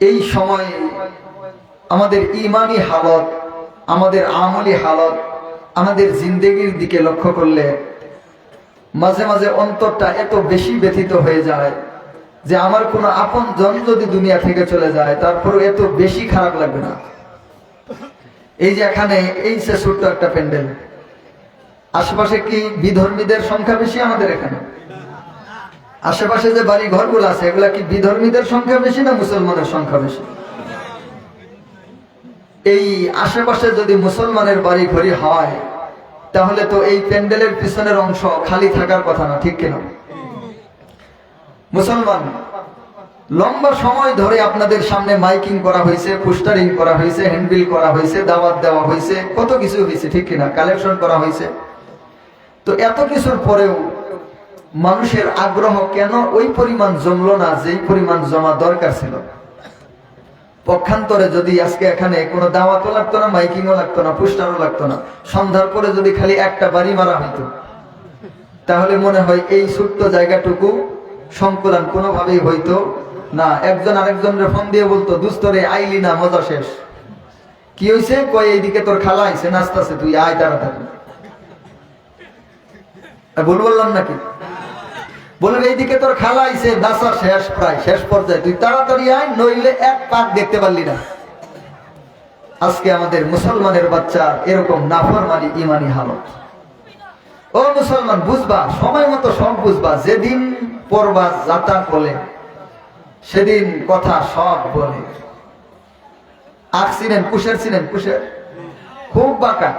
এই সময়ে আমাদের ইমানি হালত, আমাদের আমলি হালত, আমাদের জিন্দেগির দিকে লক্ষ্য করলে মাঝে মাঝে অন্তরটা এত বেশি ব্যথিত হয়ে যায় যে আমার কোনো আপন জন যদি দুনিয়া থেকে চলে যায় তারপরে এত বেশি খারাপ লাগবে না। এই যে এখানে এই সে ছোট্ট একটা প্যান্ডেল। আশেপাশে কি বিধর্মীদের সংখ্যা বেশি আমাদের এখানে? আশেপাশে যে বাড়ি ঘরগুলো আছে, এগুলা কি বিধর্মীদের সংখ্যা বেশি না মুসলমানের সংখ্যা বেশি? এই আশেপাশে যদি মুসলমানের বাড়ি ঘড়ি হয়, তাহলে তো এই প্যান্ডেলের পিছনের অংশ খালি থাকার কথা না, ঠিক কিনা? মুসলমান, লম্বা সময় ধরে আপনাদের সামনে মাইকিং করা হয়েছে, পোস্টারিং করা হয়েছে, হ্যান্ডবিল করা হয়েছে, দাওয়াত দেওয়া হয়েছে, কত কিছু হয়েছে, ঠিক কিনা? কালেকশন করা হয়েছে। তো এত কিছুর পরেও মানুষের আগ্রহ কেন ওই পরিমাণ জমলো না যেই পরিমাণ জমা দরকার ছিল? পক্ষান্তরে যদি আজকে এখানে কোনো দাওয়াতও লাগতো না, মাইকিংও লাগতো না, পোস্টারও লাগতো না, সন্ধ্যার পরে যদি খালি একটা বাড়ি মারা হইতো, তাহলে মনে হয় এই ছোট্ট জায়গাটুকু সংকুলান কোনোভাবেই হইতো না। একজন আরেকজনের ফোন দিয়ে বলতো দুস্তরে আইলি না, মজা শেষ। কি হয়েছে কয়, এইদিকে তোর খালা আইছে, নাচতাছে, তুই আয় তাড়াতাড়ি। আর ভুল বললাম নাকি? বলবে এইদিকে তোর খালা আইছে নাচা শেষ প্রায়, শেষ পর্যায়ে। তুই তাড়াতাড়ি আয়, নইলে এক পাক দেখতে পারলি না। আজকে আমাদের মুসলমানের বাচ্চা এরকম নাফরমানি ইমানি হালত। ও মুসলমান, বুঝবা, সময় মতো সব বুঝবা। যেদিন পড়বা যাত্রা বলে, সেদিন কথা সব বলে। আখ চিনেন, কুশের ছিলেন কুশের? খুব বাঁকা।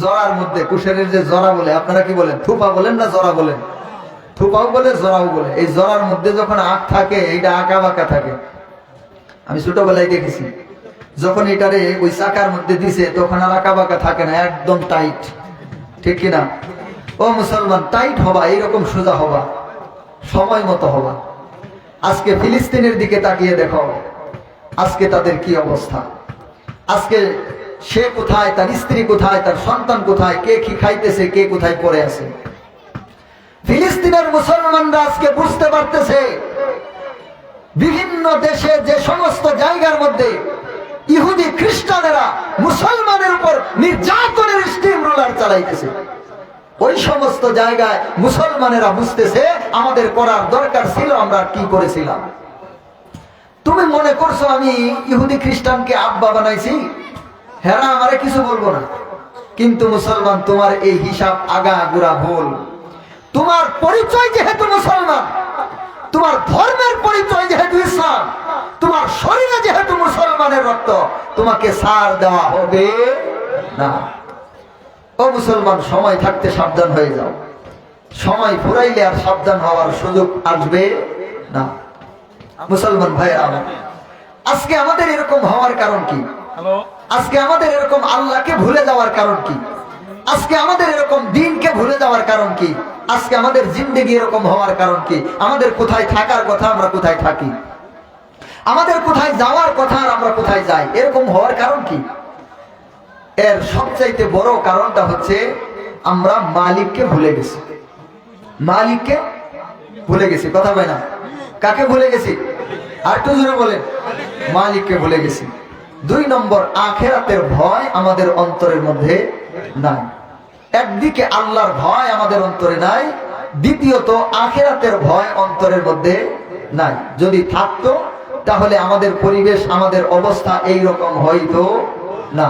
জরার মধ্যে, কুশেরের যে জরা বলে, আপনারা কি বলেন? থুপা বলেন না জরা বলেন? থুপাও বলে জরাও বলে। এই জরার মধ্যে যখন আখ থাকে, এইটা আঁকা বাঁকা থাকে। আমি ছোটবেলায় দেখেছি। যখন এটারে ওই চাকার মধ্যে দিছে, তখন আর আঁকা বাঁকা থাকে না, একদম টাইট। ঠিক কিনা? ও মুসলমান, টাইট হবা, এইরকম সোজা হবা। সময় মতো হবা। আজকে ফিলিস্তিনের দিকে তাকিয়ে দেখো। আজকে তাদের কি অবস্থা? আজকে সে কোথায়, তার স্ত্রী কোথায়, তার সন্তান কোথায়, কে কি খাইতেছে, কে কোথায় পড়ে আছে? ফিলিস্তিনের মুসলমানরা আজকে বুঝতে পারতেছে, বিভিন্ন দেশে যে সমস্ত জায়গার মধ্যে ইহুদি খ্রিস্টানেরা মুসলমানের উপর নির্যাতনের স্টিম রোলার চালাইতেছে। ওই সমস্ত জায়গায় মুসলমানেরা বুঝতেছে, আমাদের করার দরকার ছিল, আমরা কি করেছিলাম। তুমি মনে করছ আমি ইহুদি খ্রিস্টানকে আব্বা বানাইছি? হ্যাঁ আমারে কিছু বলব না। কিন্তু মুসলমান, তোমার এই হিসাব আগা গুড়া ভুল। তোমার পরিচয় যেহেতু মুসলমান তোমার ধর্মের পরিচয় যেহেতু ইসলাম তোমার শরীরে যেহেতু মুসলমানের রক্ত তোমাকে সার দেওয়া হবে না। ও মুসলমান সময় থাকতে সাবধান হয়ে যাও। সময় ফুরাইলে আর সাবধান হওয়ার সুযোগ আসবে না। মুসলমান ভাইয়ের আমার আজকে আমাদের এরকম হওয়ার কারণ কি? আজকে আমাদের এরকম আল্লাহকে ভুলে যাওয়ার কারণ কি? আজকে আমাদের এরকম দিনকে ভুলে যাওয়ার কারণ কি? আজকে আমাদের জিন্দগি এরকম হওয়ার কারণ কি? আমাদের কোথায় থাকার কথা আমরা কোথায় থাকি? আমাদের কোথায় যাওয়ার কথা আর আমরা কোথায় যাই? এরকম হওয়ার কারণ কি? এর সবচাইতে বড় কারণটা হচ্ছে আমরা মালিককে ভুলে গেছি। মালিককে ভুলে গেছি। কথা হয় না? কাকে ভুলে গেছি? আর একটু জোরে বলেন। মালিককে ভুলে গেছি। দুই নম্বর, আখেরাতের ভয় আমাদের অন্তরের মধ্যে নাই। একদিকে আল্লাহর ভয় আমাদের অন্তরে নাই, দ্বিতীয়ত আখেরাতের ভয় অন্তরের মধ্যে নাই। যদি থাকতো, তাহলে আমাদের পরিবেশ, আমাদের অবস্থা এই রকম হইতো না।